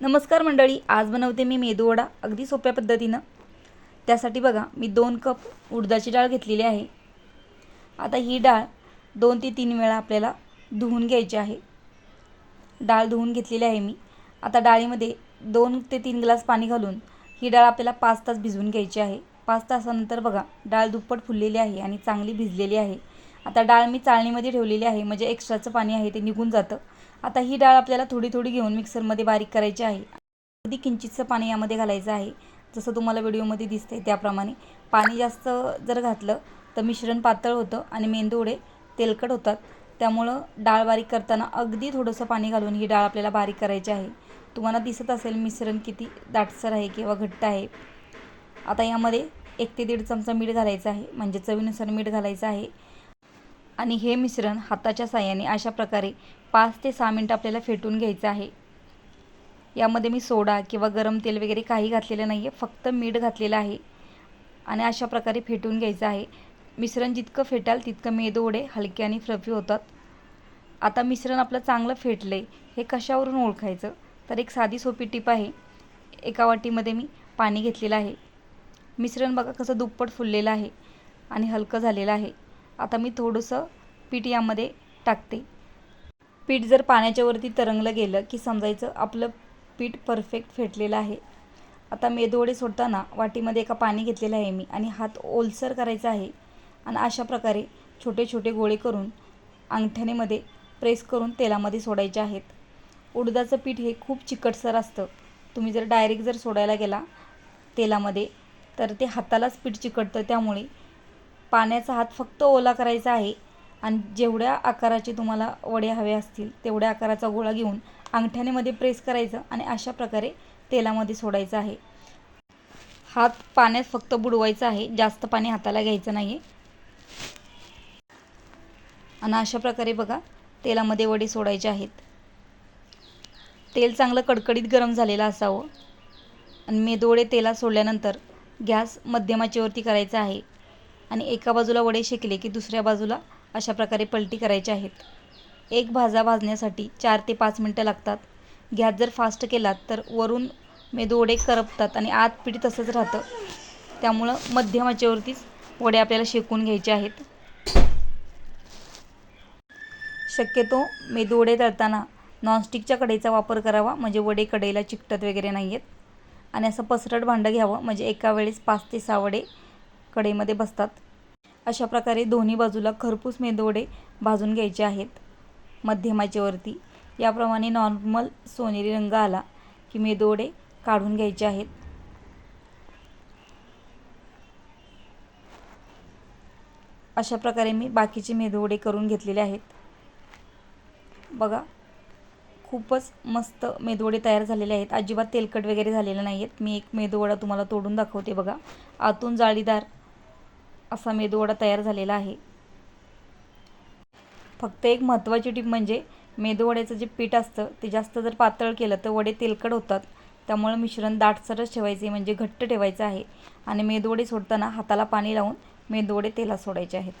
नमस्कार मंडळी आज बनवते मी मेदूवडा अगदी सोप्या पद्धतीनं. त्यासाठी बघा मी दोन कप उडदाची डाळ घेतलेली आहे. आता ही डाळ दोन ते तीन वेळा आपल्याला धुवून घ्यायची आहे. डाळ धुवून घेतलेली आहे मी. आता डाळीमध्ये दोन ते तीन ग्लास पाणी घालून ही डाळ आपल्याला पाच तास भिजवून घ्यायची आहे. पाच तासानंतर बघा डाळ दुप्पट फुललेली आहे आणि चांगली भिजलेली आहे. आता डाळ मी चाळणीमध्ये ठेवलेली आहे म्हणजे एक्स्ट्राचं पाणी आहे ते निघून जातं. आता ही डाळ आपल्याला थोडी थोडी घेऊन मिक्सरमध्ये बारीक करायची आहे. अगदी किंचितचं पाणी यामध्ये घालायचं आहे. जसं तुम्हाला व्हिडिओमध्ये दिसते त्याप्रमाणे. पाणी जास्त जर घातलं तर मिश्रण पातळ होतं आणि मेंदूडे तेलकट होतात. त्यामुळं डाळ बारीक करताना अगदी थोडंसं पाणी घालून ही डाळ आपल्याला बारीक करायची आहे. तुम्हाला दिसत असेल मिश्रण किती दाटसर आहे किंवा घट्ट आहे. आता यामध्ये एक ते दीड चमचा मीठ घालायचं आहे म्हणजे चवीनुसार मीठ घालायचं आहे. आणि हे मिश्रण हाताच्या साह्याने अशा प्रकारे पाच ते सहा मिनटं आपल्याला फेटून घ्यायचं आहे. यामध्ये मी सोडा किंवा गरम तेल वगैरे काही घातलेलं नाही आहे फक्त मीठ घातलेलं आहे आणि अशा प्रकारे फेटून घ्यायचं आहे. मिश्रण जितकं फेटाल तितकं मेदोडे हलके आणि फ्लफी होतात. आता मिश्रण आपलं चांगलं फेटलं आहे हे कशावरून ओळखायचं? तर एक साधी सोपी टीप आहे. एका वाटीमध्ये मी पाणी घेतलेलं आहे. मिश्रण बघा कसं दुप्पट फुललेलं आहे आणि हलकं झालेलं आहे. आता मी थोडंसं पीठ यामध्ये टाकते. पीठ जर पाण्याच्यावरती तरंगलं गेलं की समजायचं आपलं पीठ परफेक्ट फेटलेलं आहे. आता मेदोडे सोडताना वाटीमध्ये एका पाणी घेतलेलं आहे मी आणि हात ओलसर करायचा आहे आणि अशा प्रकारे छोटे छोटे गोळे करून अंगठ्यानेमध्ये प्रेस करून तेलामध्ये सोडायचे आहेत. उडदाचं पीठ हे खूप चिकटसर असतं. तुम्ही जर डायरेक्ट जर सोडायला गेला तेलामध्ये तर ते हातालाच पीठ चिकटतं. त्यामुळे पाण्याचा हात फक्त ओला करायचा आहे आणि जेवढ्या आकाराचे तुम्हाला वडे हवे असतील तेवढ्या आकाराचा गोळा घेऊन अंगठ्यानेमध्ये प्रेस करायचं आणि अशा प्रकारे तेलामध्ये सोडायचं आहे. हात पाण्यात फक्त बुडवायचा आहे जास्त पाणी हाताला घ्यायचं नाही आणि अशा प्रकारे बघा तेलामध्ये वडे सोडायचे आहेत. तेल चांगलं कडकडीत गरम झालेलं असावं. आणि मेदोडे तेलात सोडल्यानंतर गॅस मध्यमाचेवरती करायचा आहे. आणि एका बाजूला वडे शेकले की दुसऱ्या बाजूला अशा प्रकारे पलटी करायची आहेत. एक भाजा भाजण्यासाठी चार ते पाच मिनटं लागतात. गॅस जर फास्ट केलात तर वरून मेदू करपतात आणि आत पीठ तसंच राहतं. त्यामुळं मध्यम आचेवरतीच वडे आपल्याला शेकून घ्यायचे आहेत. शक्यतो मेदू वडे तळताना नॉनस्टिकच्या कढईचा वापर करावा म्हणजे वडे कढईला चिकटत वगैरे नाही आहेत आणि असं पसरट भांडं घ्यावं म्हणजे एका वेळेस पाच ते सहा वडे कढईमध्ये बसतात. अशा प्रकारे दोन्ही बाजूला खरपूस मेदवडे भाजून घ्यायचे आहेत. मध्यमाचेवरती याप्रमाणे नॉर्मल सोनेरी रंग आला की मेदवडे काढून घ्यायचे आहेत. अशा प्रकारे मी बाकीचे मेदवडे करून घेतलेले आहेत. बघा खूपच मस्त मेदवडे तयार झालेले आहेत. अजिबात तेलकट वगैरे झालेले नाही आहेत मी एक मेदवडा तुम्हाला तोडून दाखवते बघा. आतून जाळीदार असा मेदूवडा तयार झालेला आहे. फक्त एक महत्त्वाची टीप म्हणजे मेदूवड्याचं जे पीठ असतं ते जास्त जर पातळ केलं तर वडे तेलकट होतात. त्यामुळं मिश्रण दाटसरच ठेवायचे म्हणजे घट्ट ठेवायचं आहे. आणि मेदूवडे सोडताना हाताला पाणी लावून मेदूवडे तेलात सोडायचे आहेत.